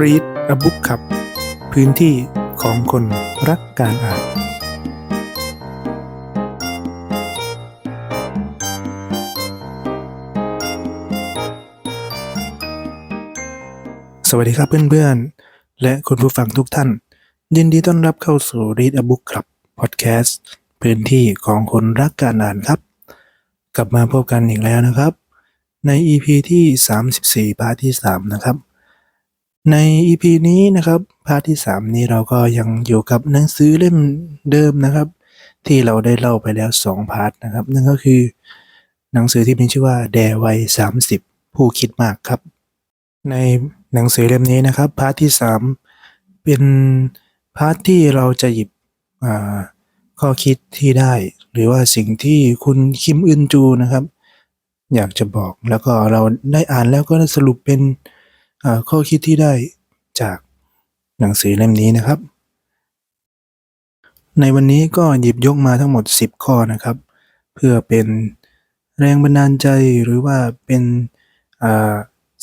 Read a Book ครับ พื้นที่ของคนรักการอ่านสวัสดีครับเพื่อนๆ และคุณผู้ฟังทุกท่าน ยินดีต้อนรับเข้าสู่ Read a Book ครับพอดแคสต์พื้นที่ของคนรักการอ่านครับ กลับมาพบกันอีกแล้วนะครับ ใน EP ที่ 34 พาร์ทที่ 3 นะครับ ใน EP นี้นะครับพาร์ทที่ 3 นี้เราก็ยังอยู่กับหนังสือเล่มเดิมนะครับ ที่เราได้เล่าไปแล้ว 2 พาร์ทนะครับ นั่นก็คือ หนังสือที่มีชื่อว่าแดวัย30 ผู้คิดมากครับ ในหนังสือเล่มนี้นะครับพาร์ทที่ 3 เป็นพาร์ทที่เราจะหยิบข้อคิดที่ได้ หรือว่าสิ่งที่คุณคิมอึนจูนะครับ อยากจะบอกแล้วก็เราได้อ่านแล้วก็สรุปเป็น ข้อคิดที่ได้จากหนังสือเล่มนี้นะครับ ในวันนี้ก็หยิบยกมาทั้งหมด 10 ข้อนะครับ เพื่อเป็นแรงบันดาลใจหรือว่าเป็น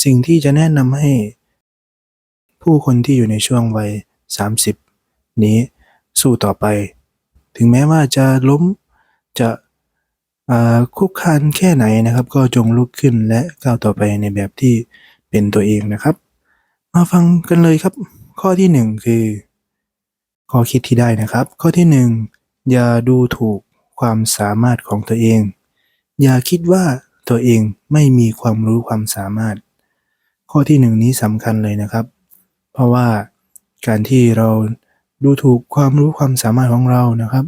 สิ่งที่จะแนะนำให้ ผู้คนที่อยู่ในช่วงวัย 30 นี้สู้ต่อไป ถึงแม้ว่าจะล้มจะคุกคานแค่ไหนนะครับ ก็จงลุกขึ้นและก้าวต่อไปในแบบที่ เป็นตัวเองนะครับ มาฟังกันเลยครับ ข้อที่หนึ่งคือ ข้อคิดที่ได้นะครับ ข้อที่หนึ่งอย่าดูถูกความสามารถของตัวเอง อย่าคิดว่าตัวเองไม่มีความรู้ความสามารถ ข้อที่หนึ่งนี้สำคัญเลยนะครับ เพราะว่าการที่เราดูถูกความรู้ความสามารถของเรานะครับ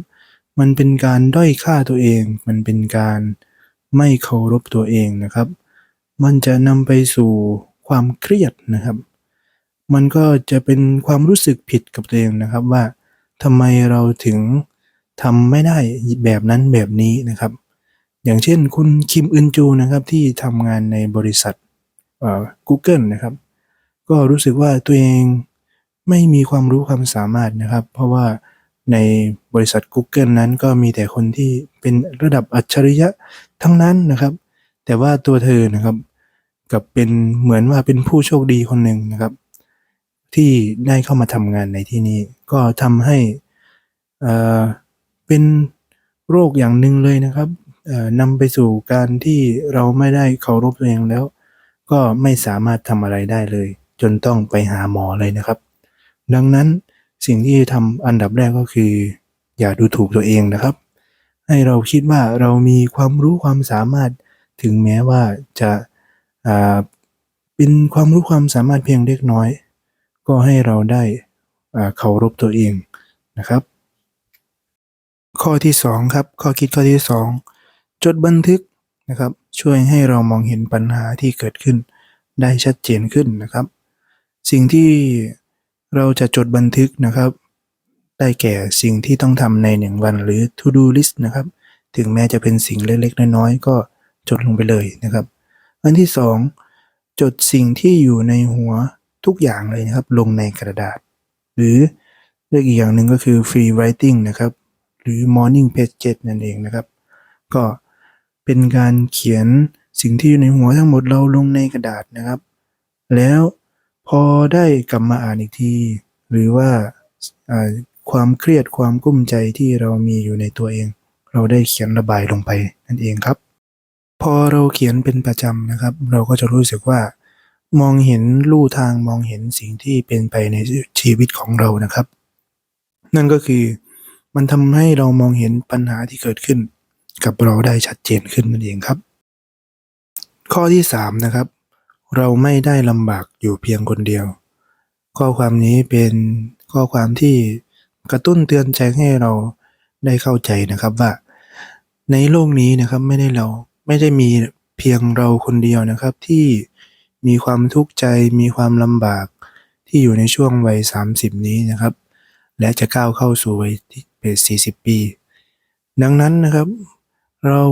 มันเป็นการด้อยค่าตัวเอง มันเป็นการไม่เคารพตัวเองนะครับ มันจะนำไปสู่ ความเครียดนะครับ มันก็จะเป็นความรู้สึกผิดกับตัวเองนะครับว่าทำไมเราถึงทำไม่ได้แบบนั้นแบบนี้นะครับ อย่างเช่นคุณคิมอึนจูนะครับที่ทำงานในบริษัทเอ่อ Google นะครับ ก็รู้สึกว่าตัวเองไม่มีความรู้ความสามารถนะครับ เพราะว่าในบริษัท Google นั้นก็มีแต่คนที่เป็นระดับอัจฉริยะทั้งนั้นนะครับ แต่ว่าตัวเธอนะครับ กับเป็นเหมือนว่าเป็นผู้โชคดีคนหนึ่งนะครับ ที่ได้เข้ามาทำงานในที่นี้ ก็ทำให้เอ่อเป็นโรคอย่างหนึ่งเลยนะครับนำไปสู่การที่เราไม่ได้เคารพตัวเองแล้ว ก็ไม่สามารถทำอะไรได้เลย จนต้องไปหาหมอเลยนะครับ ดังนั้นสิ่งที่ทำอันดับแรกก็คือ อย่าดูถูกตัวเองนะครับ ให้เราคิดว่าเรามีความรู้ความสามารถถึงแม้ว่าจะ เป็นความรู้ความสามารถเพียงเล็กน้อย ก็ให้เราได้อ่าเคารพตัวเองนะครับ ข้อที่สองครับข้อคิดข้อที่สองจดบันทึกนะครับ ช่วยให้เรามองเห็นปัญหาที่เกิดขึ้น ได้ชัดเจนขึ้นนะครับ สิ่งที่เราจะจดบันทึกนะครับ ได้แก่สิ่งที่ต้องทำในหนึ่งวันหรือ to do list นะครับ ถึงแม้จะเป็นสิ่งเล็กๆ น้อยๆ ก็จดลงไปเลยนะครับ อันที่สองจดสิ่งที่อยู่ในหัวทุกอย่างเลยนะครับ ลงในกระดาษ หรือเรียกอีกอย่างหนึ่งก็คือ free writing นะครับ หรือ morning pages นั่นเองนะครับ ก็เป็นการเขียนสิ่งที่อยู่ในหัวทั้งหมดเราลงในกระดาษนะครับ แล้วพอได้กลับมาอ่านอีกที หรือว่าความเครียดความกุ้มใจที่เรามีอยู่ในตัวเอง เราได้เขียนระบายลงไปนั่นเองครับ พอเราเขียนเป็นประจำนะครับ เราก็จะรู้สึกว่ามองเห็นลู่ทางมองเห็นสิ่งที่เป็นไปในชีวิตของเรานะครับ นั่นก็คือมันทำให้เรามองเห็นปัญหาที่เกิดขึ้น กับเราได้ชัดเจนขึ้นนั่นเองครับ ข้อที่สามนะครับ เราไม่ได้ลำบากอยู่เพียงคนเดียว ข้อความนี้เป็นข้อความที่กระตุ้นเตือนใจให้เราได้เข้าใจนะครับว่า ในโลกนี้นะครับไม่ได้เรา ไม่ได้มีเพียงเราคนเดียวนะครับที่มีความทุกข์ใจมีความลำบากที่อยู่ในช่วงวัย 30 นี้นะครับ และจะก้าวเข้าสู่วัยที่เป็น40 ปี ดังนั้นนะครับ เรา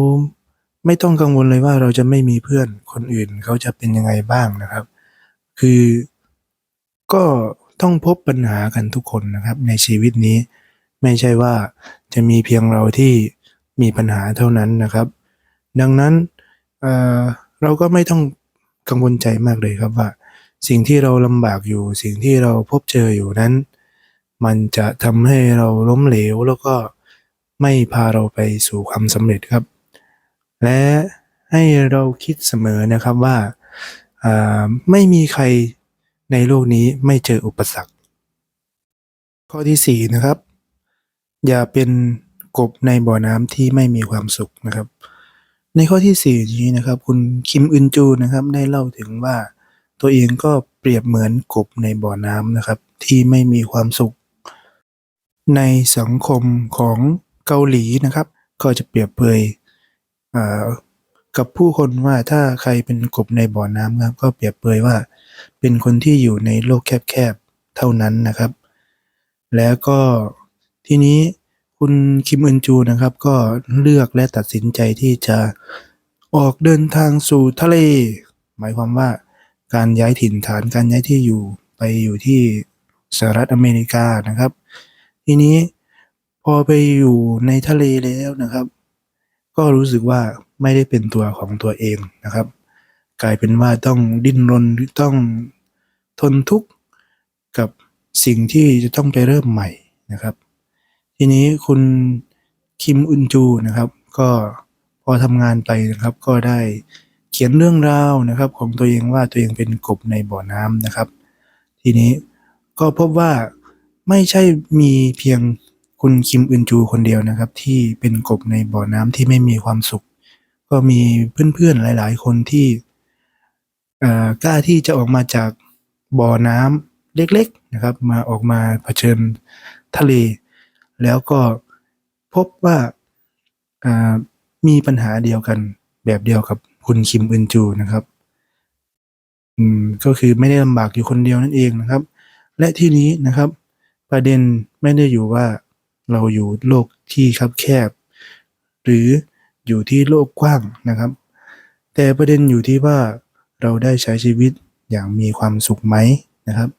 ไม่ต้องกังวลเลยว่าเราจะไม่มีเพื่อนคนอื่นเขาจะเป็นยังไงบ้างนะครับ คือก็ต้องพบปัญหากันทุกคนนะครับ ในชีวิตนี้ ไม่ใช่ว่าจะมีเพียงเราที่มีปัญหาเท่านั้นนะครับ ดังนั้นเเราก็ไม่ต้องกังวลใจมากเลยครับว่า สิ่งที่เราลำบากอยู่ สิ่งที่เราพบเจออยู่นั้น มันจะทำให้เราล้มเหลวแล้วก็ไม่พาเราไปสู่ความสำเร็จครับ และให้เราคิดเสมอนะครับว่าอ่าไม่มีใครในโลกนี้ไม่เจออุปสรรค ข้อที่สี่นะครับ อย่าเป็นกบในบ่อน้ำที่ไม่มีความสุขนะครับ ในข้อที่สี่นี้นะครับ คุณคิมอึนจูนะครับ ได้เล่าถึงว่า ตัวเองก็เปรียบเหมือนกบในบ่อน้ำนะครับ ที่ไม่มีความสุข ในสังคมของเกาหลีนะครับ ก็จะเปรียบเปยอ่ากับผู้คนว่าถ้าใครเป็นกบในบ่อน้ำครับ ก็เปรียบเปยว่า เป็นคนที่อยู่ในโลกแคบๆเท่านั้นนะครับ แล้วก็ทีนี้ คุณคิมอึนจูนะครับ ก็เลือกและตัดสินใจที่จะออกเดินทางสู่ทะเล หมายความว่าการย้ายถิ่นฐานการย้ายที่อยู่ไปอยู่ที่สหรัฐอเมริกานะครับ ทีนี้พอไปอยู่ในทะเลแล้วนะครับ ก็รู้สึกว่าไม่ได้เป็นตัวของตัวเองนะครับ กลายเป็นว่าต้องดิ้นรนต้องทนทุกข์กับสิ่งที่จะต้องไปเริ่มใหม่นะครับ ทีนี้คุณคิมอึนจูนะครับ ก็พอทำงานไปนะครับ ก็ได้เขียนเรื่องราวนะครับ ของตัวเองว่าตัวเองเป็นกบในบ่อน้ำนะครับ ทีนี้ก็พบว่าไม่ใช่มีเพียงคุณคิมอึนจูคนเดียวนะครับ ที่เป็นกบในบ่อน้ำที่ไม่มีความสุข ก็มีเพื่อนๆหลาย ๆ คนที่กล้าที่จะออกมาจากบ่อน้ำเล็ก ๆนะครับ มาออกมาเผชิญทะเล แล้วก็พบว่ามีปัญหาเดียวกันแบบเดียวกับคุณคิมอึนจูนะครับอืมก็คือไม่ได้ลำบากอยู่คนเดียวนั่นเองนะครับ และที่นี้นะครับ ประเด็นไม่ได้อยู่ว่าเราอยู่โลกที่คับแคบ หรืออยู่ที่โลกกว้างนะครับ แต่ประเด็นอยู่ที่ว่าเราได้ใช้ชีวิตอย่างมีความสุขไหมนะครับ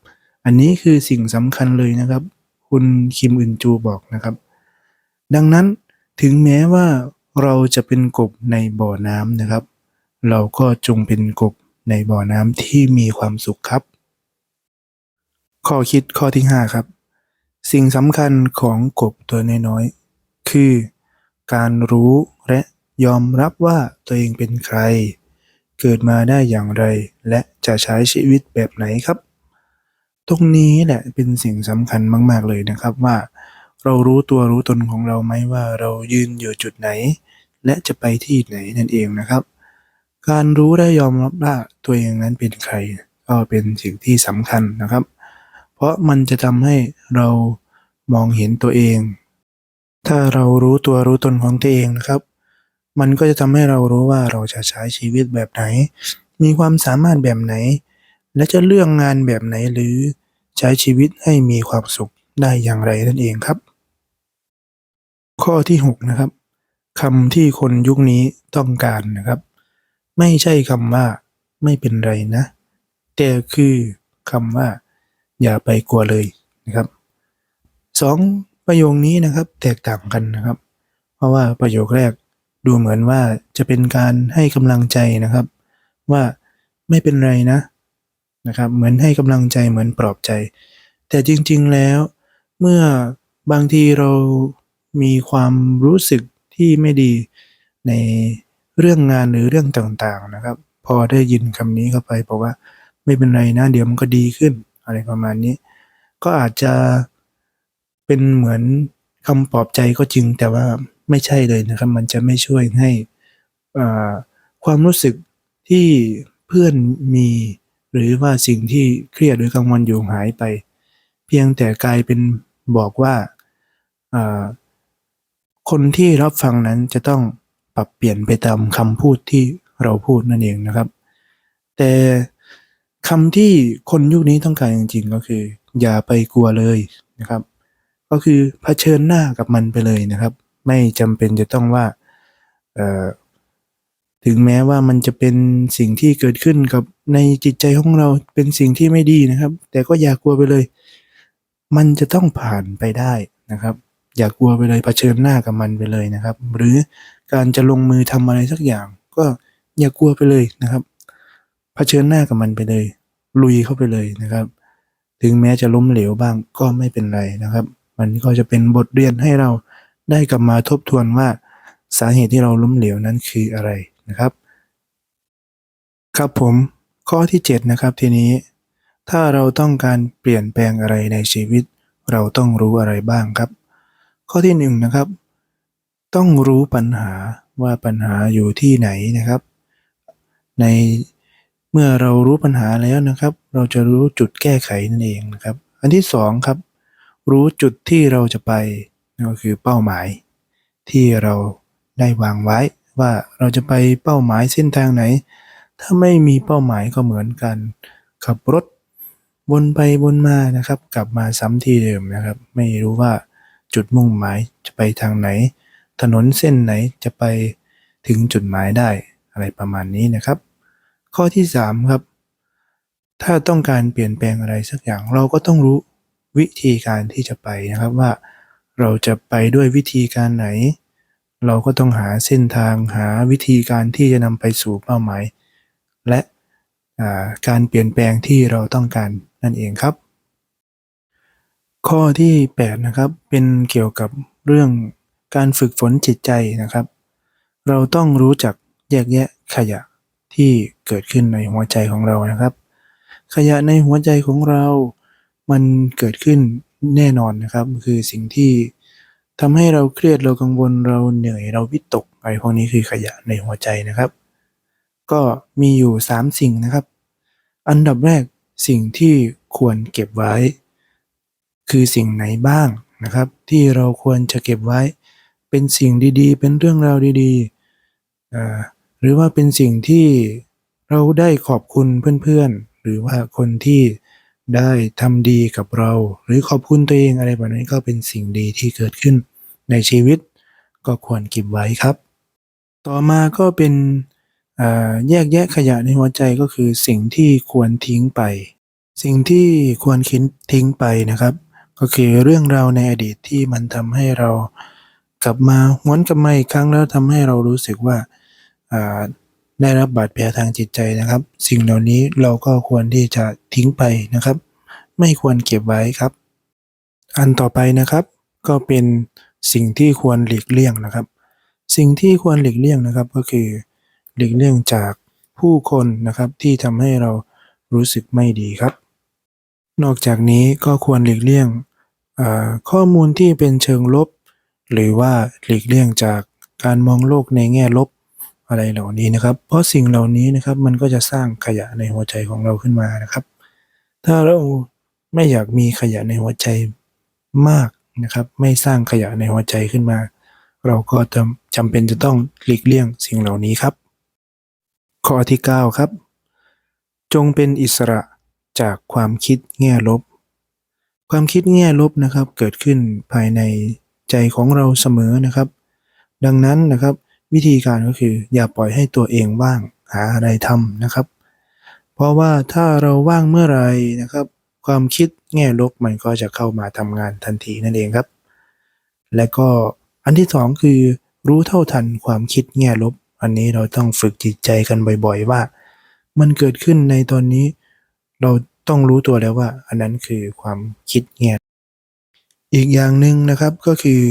อันนี้คือสิ่งสำคัญเลยนะครับ คุณคิมอึนจูบอกนะครับ ดังนั้นถึงแม้ว่าเราจะเป็นกบในบ่อน้ำนะครับ เราก็จงเป็นกบในบ่อน้ำที่มีความสุขครับ ข้อคิดข้อที่ 5 ครับ สิ่งสำคัญของกบตัวน้อยๆ คือ การรู้และยอมรับว่าตัวเองเป็นใคร เกิดมาได้อย่างไร และจะใช้ชีวิตแบบไหนครับ ตรงนี้แหละเป็นสิ่งสำคัญมาก ๆ เลยนะครับว่า เรารู้ตัวรู้ตนของเราไหมว่าเรายืนอยู่จุดไหน และจะไปที่ไหนนั่นเองนะครับ การรู้และยอมรับว่าตัวเองนั้นเป็นใคร ก็เป็นสิ่งที่สำคัญนะครับ เพราะมันจะทำให้เรามองเห็นตัวเอง ถ้าเรารู้ตัวรู้ตนของตัวเองนะครับ มันก็จะทำให้เรารู้ว่าเราจะใช้ชีวิตแบบไหน มีความสามารถแบบไหน และจะเลือกงานแบบไหนหรือ ใช้ชีวิตให้มีความสุขได้อย่างไรนั่นเองครับ ข้อที่ 6 นะครับคำที่คนยุคนี้ต้องการนะครับ ไม่ใช่คำว่าไม่เป็นไรนะ แต่คือคำว่า อย่าไปกลัวเลยนะครับสองประโยคนี้นะครับแตกต่างกันนะครับ เพราะว่าประโยคแรกดูเหมือนว่าจะเป็นการให้กำลังใจนะครับ ว่าไม่เป็นไรนะ นะครับ เหมือนให้กำลังใจเหมือนปลอบใจ แต่จริงๆแล้ว เมื่อบางทีเรามีความรู้สึกที่ไม่ดีในเรื่องงานหรือเรื่องต่างๆนะครับ พอได้ยินคำนี้เข้าไปบอกว่าไม่เป็นไรนะเดี๋ยวมันก็ดีขึ้น อะไรประมาณนี้ ก็อาจจะเป็นเหมือนคำปลอบใจก็จริงแต่ว่าไม่ใช่เลยนะครับ มันจะไม่ช่วยให้อ่าความรู้สึกที่เพื่อนมี หรือว่าสิ่งที่เครียดหรือกังวลอยู่หายไป เพียงแต่กลายเป็นบอกว่าคนที่รับฟังนั้นจะต้องปรับเปลี่ยนไปตามคำพูดที่เราพูดนั่นเองนะครับ แต่คำที่คนยุคนี้ต้องการจริงๆก็คือ อย่าไปกลัวเลยนะครับ ก็คือเผชิญหน้ากับมันไปเลยนะครับ ไม่จำเป็นจะต้องว่า ถึงแม้ว่ามันจะเป็นสิ่งที่เกิดขึ้นกับในจิตใจของเราเป็นสิ่งที่ไม่ดีนะครับ แต่ก็อย่ากลัวไปเลย มันจะต้องผ่านไปได้นะครับ อย่ากลัวไปเลยเผชิญหน้ากับมันไปเลยนะครับ หรือการจะลงมือทำอะไรสักอย่าง ก็อย่ากลัวไปเลยนะครับเผชิญหน้ากับมันไปเลย ลุยเข้าไปเลยนะครับ ถึงแม้จะล้มเหลวบ้างก็ไม่เป็นไรนะครับ มันก็จะเป็นบทเรียนให้เราได้กลับมาทบทวนว่าสาเหตุที่เราล้มเหลวนั้นคืออะไร นะครับ ครับผมข้อที่ 7 นะครับทีนี้ ถ้าเราต้องการเปลี่ยนแปลงอะไรในชีวิต เราต้องรู้อะไรบ้างครับ ข้อที่1นะครับ ต้องรู้ปัญหาว่าปัญหาอยู่ที่ไหนนะครับ ในเมื่อเรารู้ปัญหาแล้วนะครับ เราจะรู้จุดแก้ไขนั่นเองนะครับ อันที่สองครับ รู้จุดที่เราจะไปนั่นก็คือเป้าหมาย ที่เราได้วางไว้ ว่าเราจะไปเป้าหมายเส้นทางไหน ถ้าไม่มีเป้าหมายก็เหมือนกัน ขับรถวนไปวนมานะครับ กลับมาซ้ำที่เดิมนะครับ ไม่รู้ว่าจุดมุ่งหมายจะไปทางไหน ถนนเส้นไหนจะไปถึงจุดหมายได้อะไรประมาณนี้นะครับ ข้อที่ 3 ครับ ถ้าต้องการเปลี่ยนแปลงอะไรสักอย่างเราก็ต้องรู้วิธีการที่จะไปนะครับว่าเราจะไปด้วยวิธีการไหน เราก็ต้องหาเส้นทางหาวิธีการที่จะนำไปสู่เป้าหมาย และการเปลี่ยนแปลงที่เราต้องการนั่นเองครับ ข้อที่ 8 นะครับ เป็นเกี่ยวกับเรื่องการฝึกฝนจิตใจนะครับ เราต้องรู้จักแยกแยะขยะที่เกิดขึ้นในหัวใจของเรานะครับ ขยะในหัวใจของเรา มันเกิดขึ้นแน่นอนนะครับ คือสิ่งที่ ทำให้เราเครียดเรากังวลเราเหนื่อยเราวิตกอะไรพวกนี้คือขยะในหัวใจนะครับ ก็มีอยู่ 3 สิ่งนะครับ อันดับแรกสิ่งที่ควรเก็บไว้ คือสิ่งไหนบ้างนะครับ ที่เราควรจะเก็บไว้ เป็นสิ่งดีๆ เป็นเรื่องราวดีๆหรือว่าเป็นสิ่งที่เราได้ขอบคุณเพื่อนๆ หรือว่าคนที่ได้ทำดีกับเรา หรือขอบคุณตัวเองอะไรแบบนี้ก็เป็นสิ่งดีที่เกิดขึ้น ในชีวิต ก็ควรเก็บไว้ครับ ต่อมาก็เป็นแยกแยะขยะในหัวใจก็คือสิ่งที่ควรทิ้งไป สิ่งที่ควรคิดทิ้งไปนะครับ ก็คือเรื่องราวในอดีตที่มันทำให้เรากลับมาหวนกลับมาอีกครั้งแล้วทำให้เรารู้สึกว่าได้รับบาดแผลทางจิตใจนะครับ สิ่งเหล่านี้เราก็ควรที่จะทิ้งไปนะครับ ไม่ควรเก็บไว้ครับ อันต่อไปนะครับ ก็เป็น สิ่งที่ควรหลีกเลี่ยงนะครับ สิ่งที่ควรหลีกเลี่ยงนะครับก็คือ หลีกเลี่ยงจากผู้คนนะครับที่ทำให้เรารู้สึกไม่ดีครับ นอกจากนี้ก็ควรหลีกเลี่ยงข้อมูลที่เป็นเชิงลบ หรือว่าหลีกเลี่ยงจากการมองโลกในแง่ลบอะไรเหล่านี้นะครับ เพราะสิ่งเหล่านี้นะครับมันก็จะสร้างขยะในหัวใจของเราขึ้นมานะครับ ถ้าเราไม่อยากมีขยะในหัวใจมาก นะครับ ไม่สร้างขยะในหัวใจขึ้นมา เราก็จำจำเป็นจะต้องหลีกเลี่ยงสิ่งเหล่านี้ครับ ข้อที่ 9 ครับ จงเป็นอิสระจากความคิดแง่ลบ ความคิดแง่ลบนะครับ เกิดขึ้นภายในใจของเราเสมอนะครับ ดังนั้นนะครับ วิธีการก็คืออย่าปล่อยให้ตัวเองว่างหาอะไรทำนะครับ เพราะว่าถ้าเราว่างเมื่อไหรนะครับ ความคิด แง่ลบมันก็จะเข้ามาทำงานทันทีนั่นเองครับ และก็อันที่สองคือ รู้เท่าทันความคิดแง่ลบ อันนี้เราต้องฝึกจิตใจกันบ่อย ๆ ว่า มันเกิดขึ้นในตอนนี้ เราต้องรู้ตัวแล้วว่า อันนั้นคือความคิดแง่อีกอย่างหนึ่งนะครับก็คือ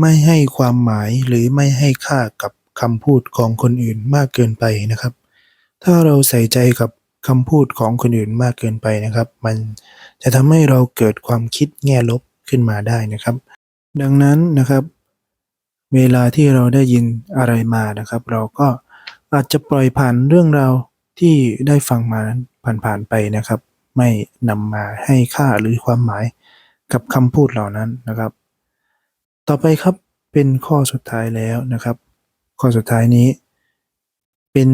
ไม่ให้ความหมายหรือไม่ให้ค่ากับคำพูดของคนอื่นมากเกินไปนะครับ ถ้าเราใส่ใจกับ คำพูดของคนอื่นมากเกินไปนะครับ มันจะทำให้เราเกิดความคิดแง่ลบขึ้นมาได้นะครับ ดังนั้นนะครับ เวลาที่เราได้ยินอะไรมานะครับ เราก็อาจจะปล่อยผ่านเรื่องราวที่ได้ฟังมานั้นผ่านๆไปนะครับ ไม่นำมาให้ค่าหรือความหมายกับคำพูดเหล่านั้นนะครับ ต่อไปครับเป็นข้อสุดท้ายแล้วนะครับ ข้อสุดท้ายนี้ เป็น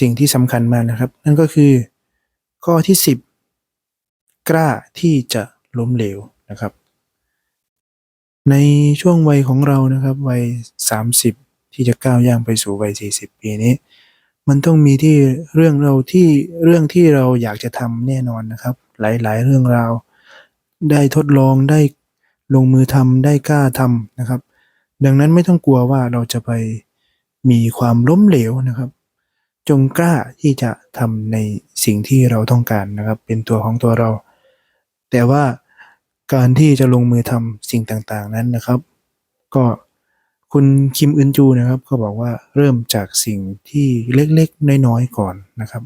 สิ่งที่สำคัญมากนะครับ นั่นก็คือข้อที่ 10 กล้าที่จะล้มเหลวนะครับ ในช่วงวัยของเรานะครับ วัย 30 ที่จะก้าวย่างไปสู่วัย 40 ปีนี้ มันต้องมีที่เรื่องเราที่เรื่องที่เราอยากจะทำแน่นอนนะครับ หลายๆ เรื่องราว ได้ทดลองได้ลงมือทำได้กล้าทำนะครับ ดังนั้นไม่ต้องกลัวว่าเราจะไปมีความล้มเหลวนะครับ จงกล้าที่จะทำในสิ่งที่เราต้องการนะครับ เป็นตัวของตัวเรา แต่ว่าการที่จะลงมือทำสิ่งต่างๆนั้นนะครับ ก็คุณคิมอึนจูนะครับก็บอกว่าเริ่มจากสิ่งที่เล็กๆ น้อยๆก่อนนะครับ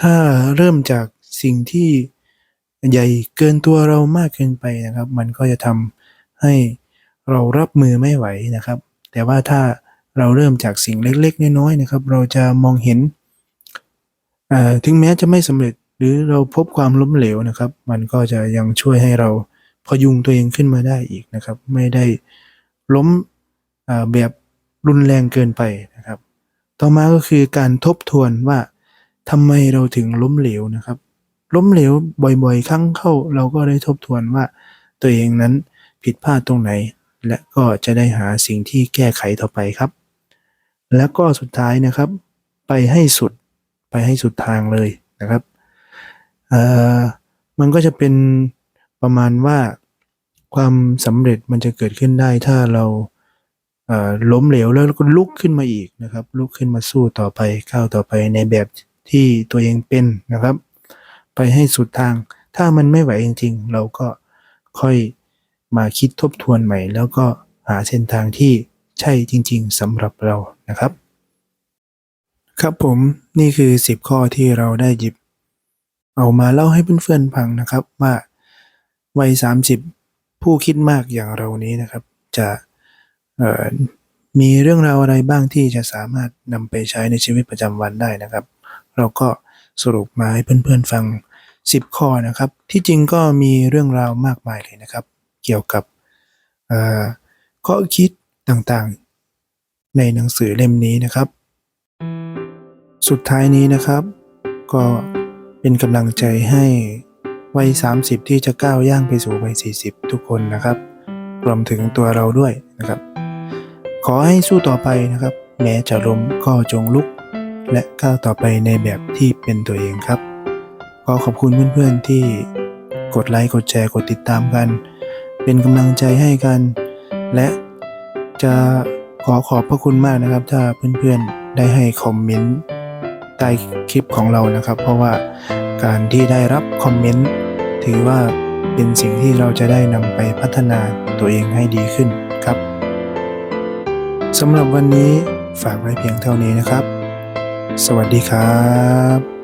ถ้าเริ่มจากสิ่งที่ใหญ่เกินตัวเรามากเกินไปนะครับ มันก็จะทำให้เรารับมือไม่ไหวนะครับ แต่ว่าถ้า เราเริ่มจากสิ่งเล็กๆ น้อยๆนะครับ เราจะมองเห็น ถึงแม้จะไม่สำเร็จหรือเราพบความล้มเหลวนะครับ มันก็จะยังช่วยให้เราพยุงตัวเองขึ้นมาได้อีกนะครับ ไม่ได้ล้มแบบรุนแรงเกินไปนะครับ ต่อมาก็คือการทบทวนว่าทำไมเราถึงล้มเหลวนะครับ ล้มเหลวบ่อยๆ ครั้งเข้า เราก็ได้ทบทวนว่าตัวเองนั้นผิดพลาดตรงไหน และก็จะได้หาสิ่งที่แก้ไขต่อไปครับ แล้วก็สุดท้ายนะครับ ไปให้สุดไปให้สุดทางเลยนะครับเอ่อมันก็จะเป็นประมาณว่าความสำเร็จมันจะเกิดขึ้นได้ถ้าเราเอ่อล้มเหลวแล้วก็ลุกขึ้นมาอีกนะครับ ลุกขึ้นมาสู้ต่อไปก้าวต่อไปในแบบที่ตัวเองเป็นนะครับ ไปให้สุดทาง ถ้ามันไม่ไหวจริง ๆ เราก็ค่อยมาคิดทบทวนใหม่ แล้วก็หาเส้นทางที่ ใช่จริง ๆสำหรับเรานะครับ ครับผมนี่คือ 10 ข้อที่เราได้หยิบ เอามาเล่าให้เพื่อนๆฟังนะครับว่าวัย 30 ผู้คิดมากอย่างเรานี้นะครับ จะมีเรื่องราวอะไรบ้างที่จะสามารถนำไปใช้ในชีวิตประจำวันได้นะครับ เราก็สรุปมาให้เพื่อนๆฟัง 10 ข้อนะครับ ที่จริงก็มีเรื่องราวมากมายเลยนะครับ เกี่ยวกับข้อคิด ต่างๆ ในหนังสือเล่มนี้นะครับ สุดท้ายนี้นะครับ ก็เป็นกำลังใจให้วัย 30 ที่จะก้าวย่างไปสู่วัย 40 ทุกคนนะครับ รวมถึงตัวเราด้วยนะครับ ขอให้สู้ต่อไปนะครับ แม้จะล้มก็จงลุก และก้าวต่อไปในแบบที่เป็นตัวเองครับ ขอขอบคุณเพื่อนๆที่กดไลค์ กดแชร์ กดติดตามกัน เป็นกำลังใจให้กัน และ จะขอขอบพระคุณมากนะครับ ถ้าเพื่อนๆได้ให้คอมเมนต์ใต้คลิปของเรานะครับ เพราะว่าการที่ได้รับคอมเมนต์ถือว่าเป็นสิ่งที่เราจะได้นำไปพัฒนาตัวเองให้ดีขึ้นครับสำหรับวันนี้ฝากไว้เพียงเท่านี้นะครับ สวัสดีครับ